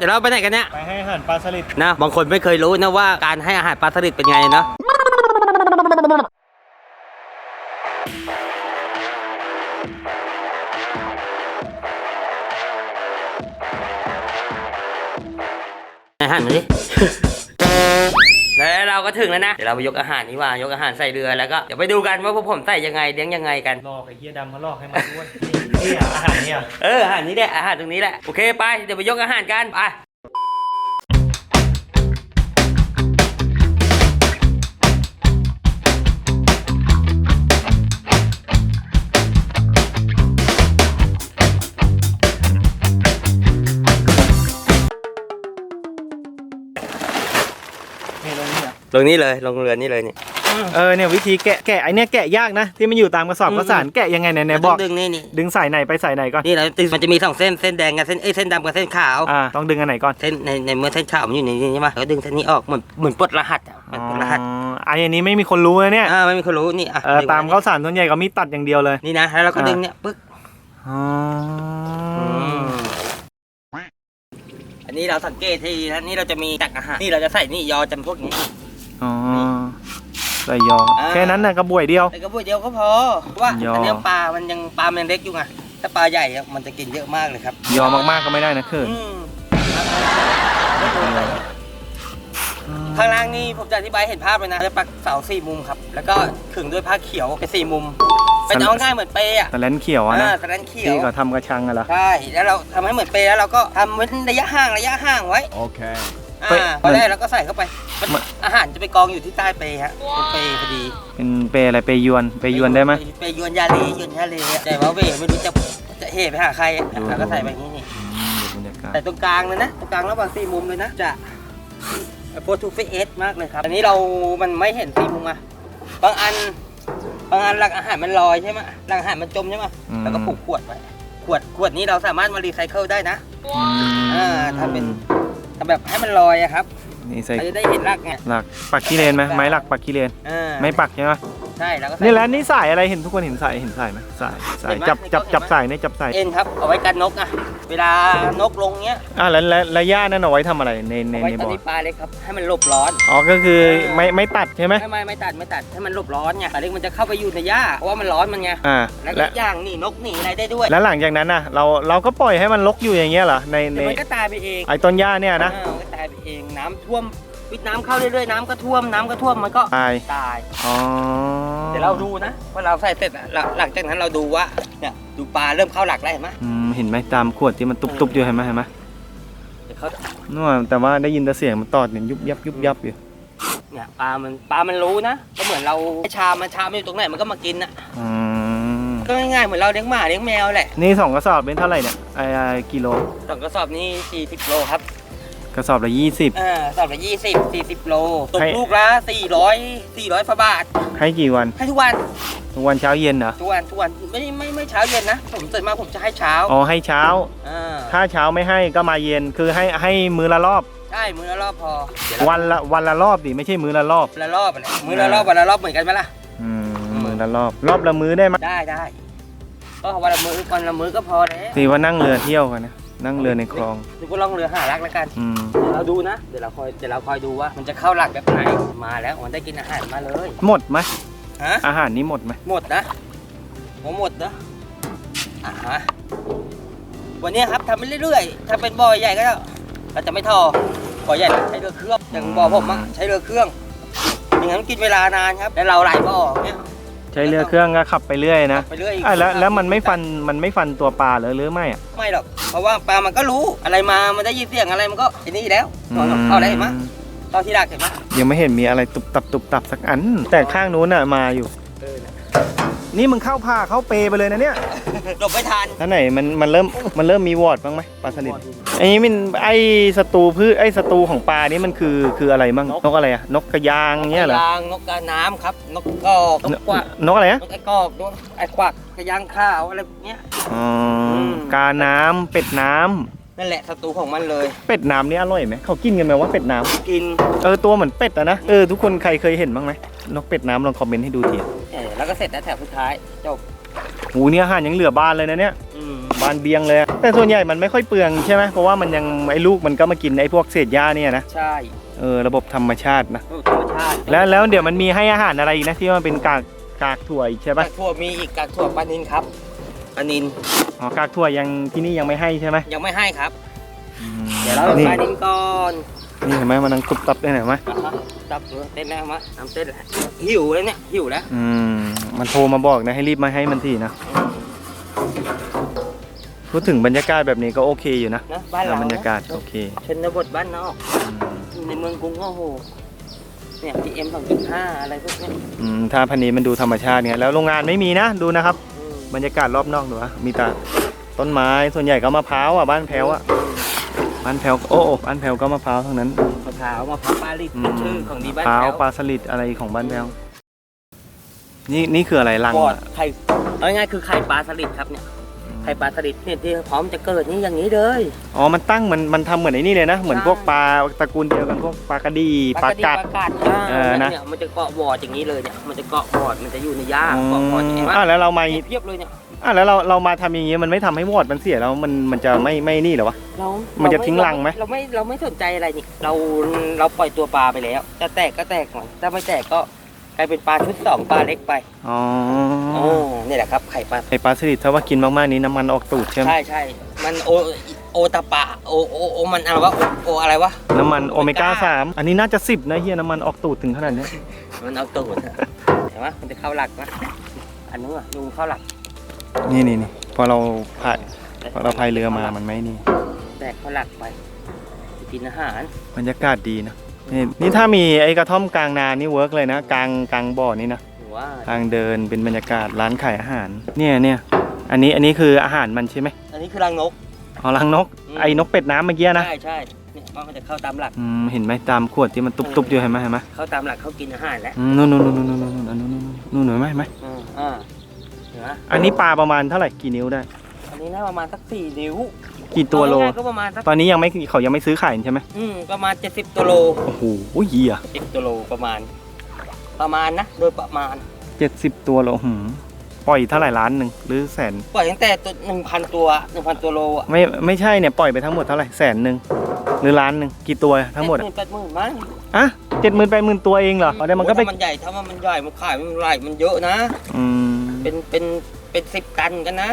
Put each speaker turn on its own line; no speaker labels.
เดี๋ยวเราไปไหนกันเนี่ย
ไปให้อาหารปลาสลิด
นะ บางคนไม่เคยรู้นะว่าการให้อาหารปลาสลิดเป็นไงเนาะอาหารมาดิ แล้วเราก็ถึงแล้วนะ เดี๋ยวเราไปยกอาหารนี่ว่ายกอาหารใส่เรือแล้วก็เดี๋ยวไปดูกันว่าพวกผมใส่ยังไงเลี้ยงยังไงกัน
หลอกไอ้เหี้ยดำมาหลอกให้มาด้วย นี่นี่อะอาหารเนี่ย
เอออาหารนี้แหละอาหารตรงนี้แหละโอเคไปเดี๋ยวไปยกอาหารกันไปลงนี้เลยลงเรือนี่เลยนี่
เออเนี่ยวิธีแกะแกะไอเนี่ยแกะยากนะ ที่มันอยู่ตามกระสอบ
อืม
กระสานแกะยังไงไหนไหนบอก
ดึงนี่นี่
ดึงสายไหนไปสายไหนก่อน
นี่เรามันจะมีสองเส้นเส้นแดงกับเส้นเอ้ยเส้นดำกับเส้นขาว
อ่าต้องดึงอันไหนก่อน
เส้นในในเมื่อเส้นขาวมันอยู่ในนี้ใช่ไหมแล้วดึงเส้นนี้ออกเหมือนเหมือนปลดรหัสอะเหมือนปลดรหัส
อ๋อไออันนี้ไม่มีคนรู้นะเนี่ย
อ่าไม่มีคนรู้นี่อะ
เออ
ดึงไว้
ตามข้าวสารส่วนใหญ่ก็มีตัดอย่างเดียวเลย
นี่นะแล้วเราก็
อ่า
ดึงเนี่ยปึ๊ก
อ๋อ
อันนี้เราสังเกตให้ดีนะนี่เราจะมีตักอาหารนี่เราจะใส่นี่ยอจำพวกนี้
อ๋อ ใส่ยออา แค่นั้นนะกระบวยเดียว
แต่กระปุกเดียวก็พอเพราะว่าย
ออั
อันเนี้ยปลามันยังปลามันยังเล็กอยู่ไงถ้าปลาใหญ่อะมันจะกินเยอะมากเลยครับ
ยอมากๆก็ไม่ได้นะคือ
อืมข้างล่างนี่ผมจะอธิบายให้เห็นภาพเลยนะจะปักเสาสี่มุมครับ แล้วก็ขึงด้วยผ้าเขียวเป็นสี่มุมเป็นเอาง่ายๆเหมือนเปย์อะ
แต่แลนเขียวอะนะ
อ่าแต่นั้นเขียว
ที่เขาทำกระชังอะเหรอ
ใช่ แล้วเราทำให้เหมือนเปย์แล้วเราก็ทำเว้นระยะห่างระยะห่างไว้
Okay.
อ่าพอได้แล้วก็ใส่เข้าไปมัน อาหารจะไปกองอยู่ที่ใต้เปย์ฮะเป็นเปย์พอดี
เป็นเปรอะไรเปรยวนเปรยวนได้ไหม
ไปยวนยาเลยวนยาเลแต่ว่าเวไม่รู้จะจะเหไปหาใครอะ
ดู
แล้วก็ใส่ไปอย่างนี้นี่
อืมเดี๋ยวบรรยากาศ
แต่ตรงกลางเลยนะตรงกลางระหว่างสี่มุมเลยนะจะโฟทูฟิเอสมากเลยครับอันนี้เรามันไม่เห็นสี่มุมอะบางอันบางอันหลักอาหารมันลอยใช่ไหมหลักอาหารมันจมใช่ไหมแล้วก็ผูกขวดไว้ขวดขวดนี้เราสามารถมารีไซเคิลได้นะ
อืม
อ่าทำเป็น ทำแบบให้มันลอยอะครับ
นี่ใส่
เราจะได้เห็นรากไง
หลักปักขี้เลนไหมไม้หลักปักขี้เลน
อ่า
ไม่ปักใช่ไหม
ใช่แล้วก็ใส่
นี่แหละนี่สายอะไรเห็นทุกคนเห็นสายเห็นสายไหมสายสาย
เห็นไหม
จับจับ
เห็นไหม
จับสายเนี่ยจับสาย
เอ็นครับเอาไว้กันนกอะเวลานกลงเนี้ย
อะแล้วแล้วแล้วย่านั่นเอาไว้ทำอะไรในใน
เอาไว้
ใน
ตอน
บ่อ
นี้ปลาเล็กครับให้มันหลบร้อน
อ๋อก็คือไม่ไม่ตัดใช่ไหม
ไม่ไม่ไม่ตัดไม่ตัดให้มันหลบร้อนไงปลาเล็กมันจะเข้าไปอยู่ในหญ้าเพราะว่ามันร้อนมันไง
อ่า
แล้ว
และ
อีกอย่างหนีนกหนีอะไรได้ด้วย
แล้วหลังจากนั้นน่ะเราเราก็ปล่อยให้มันลกอยู่อย่างเงี้ยเหรอในใน
เดี๋ยวมันก็ตายไปเอง
ไอ้ต้นหญ้าเนี่ยนะ
อ่ามันก็ตายไปเองน้ำท่วม วิดน้ำเข้าเรื่อยๆน้ำก็ท่วมน้ำก็ท่วมมันก็
ตาย
ตาย
อ๋อ
เดี๋ยวเราดูนะว่าเราใส่เสร็จอะหลังหลังจากนั้นเราดูว่าเนี่ยดูปลาเริ่มเข้าหลักแล้วเห็นไหม
อืมเห็นไหมตามขวดที่มันตุบๆอยู่เห็นไหมเห็นไหม
เดี๋ยวเขา
นู่นแต่ว่าได้ยินแต่เสียงมันตอดเนี่ยยุบยับยุบยับอยู่
เนี่ยปลามันปลามันรู้นะก็เหมือนเราชามมันชามมันอยู่ตรงไหนมันก็มากินนะ
อืม
ก็ง่ายๆเหมือนเราเลี้ยงหมาเลี้ยงแมวแหละ
นี่สองกระสอบเป็นเท่าไหร่เนี่ยไอ้ไอ้กิโล
สองกระสอบนี้40โลครับ
ก ระสอบละยี่สิบ
อ่ากระสอบละ20 40โลตก
ให้
ลูกละ400 400ฝาบาท
ให้กี่วัน
ให้ทุกวัน
ทุกวันเช้าเย็นเหรอ
ทุกวันทุกวันไม่ไม่ไม่เช้าเย็นนะ ผมตื่นมาผมจะให้เช้า
อ๋อให้เช้า
อ่า
ถ้าเช้าไม่ให้ก็มาเย็น คือให้ให้มือละรอบ
ใช่มือละรอบพอเดี๋ยวเรา
วันละวันละรอบดิไม่ใช่มือละรอบ
ละรอบอะไรมือละรอบวันละรอบเหมือนกันไหมล่ะ
อืมมือละรอบ รอบละมือได้ไหม
ได้ได้ก็วันละมือวันละมือก็พอแล้ว
ตีว่านั่งเรือเที่ยวกันนะ นั่งเรือในคลอง
ดูก็ล่องเรือหารักแล้วกัน
อืม
เดี๋ยวเราดูนะ เดี๋ยวเราคอย เดี๋ยวเราคอยดูว่า มันจะเข้าหลักแบบไหน มาแล้วมันได้กินอาหารมาเลย
หมดไหม
ฮะ
อาหารนี้หมดไหม
หมดนะผมหมดนะอ่าฮะ วันนี้ครับทำไปเรื่อยๆ ถ้าเป็นบ่อใหญ่ก็เราจะไม่ทอบ่อใหญ่ใช้เรือเครื่อง อย่างบ่อผมอะใช้เรือเครื่อง อย่างนั้นกินเวลานานครับ แล้วเราหลายบ่อเนี่ย
ใช้เรือเครื่องก็ขับไปเรื่อยนะ
ไปเรื่อย
อะแล้วแล้วมันไม่ฟันมันไม่ฟันตัวปลาเหรอหรือไม่อะ
ไม่หรอก เพราะว่าปลามันก็รู้อะไรมา มันได้ยินเสียงอะไรมันก็ไอ้นี่แล้วเข้าได้เห็นไหมเข้าที่ดักเห็นไหม
ยังไม่เห็นมีอะไรตุบตับตุบตับสักอัน แต่ข้างนู้นน่ะมาอยู่
เออ นะ
นี่มึงเข้าผ้าเข้าเปไปเลยนะเนี่ย
หลบไม่ทัน
ท่านไหนมันมันเริ่มมันเริ่มมีวอร์ดบ้างไหมปลาสลิดอันนี้มันไอศัตรูพืชไอศัตรูของปลานี่มันคือคืออะไรบ้างนกอะไรอะนกกระยางเงี้ยเหรอยา
งนกกาน้ำครับ นกกอกนกกวัก
นกอะไรนะ
นกไอ้กอกนกไอ้กวักกระยางข้าวอะไรพวกเนี้ย
อ๋ออ
ม
กาน้ำเป็ดน้ำ
นั่นแหละศัตรูของมันเลย
เป็ดน้ำนี่อร่อยไหมเขากินกันไหมว่าเป็ดน้ำ
กิน
เออตัวเหมือนเป็ดอะนะเออทุกคนใครเคยเห็นบ้างไหมนกเป็ดน้ำลองคอมเมนต์ให้ดูที
เออแล้วก็เสร็จแล้วแถวสุดท้ายจบ
หูเนี่ยอาหารยังเหลือบานเลยนะเนี่ย
อืม
บานเบียงเลยอะแต่ส่วนใหญ่มันไม่ค่อยเปลืองใช่ไหมเพราะว่ามันยังไอ้ลูกมันก็มากินไอ้พวกเศษหญ้าเนี่ยนะ
ใช่
เออระบบธรรมชาตินะ
ธรรมชาติ
แล้วแล้วเดี๋ยวมันมีให้อาหารอะไรอีกนะที่ว่าเป็นกากกากถั่วอีกใช่
กา
ปะ
กถั่วมีอีกกากถั่วปลานินครับ ปลานิน
อ๋อกากถั่วยังที่นี่ยังไม่ให้ใช่ไหม
ยังไม่ให้ครับ
อืม
เดี๋ยวเรา
นี่
ปลานินก่อน
นี่เห็นไหมมันนังตุบตับได้ไหนไหม
อะฮะจับเต้นแล้วมะทำเต้นแล้วหิวแล้วเนี่ยหิวแล้ว
อืมมันโทรมาบอกนะให้รีบมาให้มันทีนะพูดถึงบรรยากาศแบบนี้ก็โอเคอยู่นะ
นะบ้านเรา
บรรยากาศโอเค
ชนบทบ้านนอก
อืม
ในเมืองกรุงก็โอ้โหเนี่ย PM 2.5อะไรพวกเนี้ย
อืมถ้าพันนี้มันดูธรรมชาติเนี่ยแล้วโรงงานไม่มีนะดูนะครับ
อืม
บรรยากาศรอบนอกดูอะมีแต่ต้นไม้ส่วนใหญ่ก็มะพร้าวอะบ้านแพ้วอะบ้านแพ้วโอ้โอ้บ้านแพ้วก็มะพร้าวทั้งนั้น
มะพร้าวมะพร้าวปาลิตเป็นชื่อของดี
มะ
บ้าน
พร้าว
แถว
ปลาสลิดอะไรของบ้านแพ้วนี่นี่คืออะไรลัง
วอด
อะ
ไข่เอาง่ายๆคือไข่ปลาสลิดครับเนี่ย ไข่ปลาสลิดเนี่ยที่พร้อมจะเกิดนี่อย่างนี้เลย
อ๋อ มันตั้งเหมือนมันทำเหมือนไอ้นี่เลยนะ เหมือน
ใช่
พวกปลาตระกูลเดียวกันพวกปลากระดีปลา
ระ
กัด
ปลากัดอ่า
เออนะ
เนี่ยมันจะเกาะวอดอย่างนี้เลยเนี่ยมันจะเกาะวอดมันจะอยู่ในหญ้า
อื
เกาะวอดอย่าง
ม
นี้ว่า
อะแล้วเรามา
เพียบเลยเนี่ย
อะแล้วเราเรามาทำอย่างงี้มันไม่ทำให้วอดมันเสียแล้วมันมันจะไม่ไม่นี่เหรอวะ
เรา
มันจะ
เราไทิ้
งรังไหม
เราไม่เราไม่สนใจอะไรนี่เราเราปล่อยตัวปลาไปแล้วจะแตกก็แตกหน่อยถ้าไม่แตกก็ก ลายเป็นปลาชุดสองปลาเล็กไป
อ๋อ
อ๋อนี่แหละครับไข่ปลา
ไอปลาสลิดถ้าว่ากินมากๆนี้น้ำมันออกตูดใช่ไหม
ใช่ใช่มันโอโอตาปะโอโอโอมันอะไรวะโอโออะไรวะ
น้ำมันโอเมก้าสามอันนี้น่าจะสิบนะเฮียน้ำมันออกตูดถึงขนาดเนี้ย
มันเอาตูดอะเห็นไหมมันจะเข้าหลักนะอันนู้นอะลุงเข้าหลัก
นี่นี่นี่พอเราพายพอเราพายเรือมามันไม่นี่
แตกเข้าหลักไปไปกินอาหาร
บรรยากาศดีนะ นี่นี่ถ้ามีไอ้กระท่อมกลางนานี่เวิร์กเลยนะกลางกลางบ่อนี่นะ
หรือว่า
ทางเดินเป็นบรรยากาศร้านขายอาหาร เนี่ยเนี่ยอันนี้อันนี้คืออาหารมันใช่ไหม
อันนี้คือรังนก
อ๋อรังนก
อืม
ไอ้นกเป็ดน้ำเมื่อกี้นะ
ใช่ใช่เนี่ยมันจะเข้าตามหลัก
อืมเห็นไหมตามขวดที่มันตุบๆอยู่เห็นไหมเห็นไหม
เข้าตามหลักเขากินอาหารแล้ว
อืมนู่นนู่นนู่นนู่นนู่นนู่นนู่นนู่นนู่นเห็นไหมเห็นไหม
อืมอ่าเห็นไหม
อันนี้ปลาประมาณเท่าไหร่กี่นิ้วได้
อั นนี้น่าประมาณสักสี่นิ้ว
กี่ตัวโล
เอาง่ายๆก็ประมาณสัก
ตอนนี้ยังไม่เขายังไม่ซื้อขายใช่ไหม
อืมประมาณ70ตัวโล
โอ้โหเหี้ย
10ตัวโลประมาณ ประมาณนะโดยประมาณ
เจ็ดสิบตัวโลหืมปล่อยเท่าไหร่ล้านหนึ่งหรือแสน
ปล่อยตั้งแต่ตัวหนึ่งพันตัวหนึ่งพันตัวโลอะ
ไม่ไม่ใช่เนี่ยปล่อยไปทั้งหมดเท่าไหร่แสนหนึ่งหรือล้านหนึ่งกี่ตัวทั้งหมด
เจ็
อะ
หมื่นแปดหมื่นมั้ง
อะเจ็ดหมื่นแปดหมื่นตัวเองเหรออ๋อเดี๋ยวมันก็ไป
โอ้ถ้ามันใหญ่ถ้ามันใหญ่มันขายมันไหลมันเยอะนะ
อืม
เป็นเป็นเป็นสิบตันกันนะ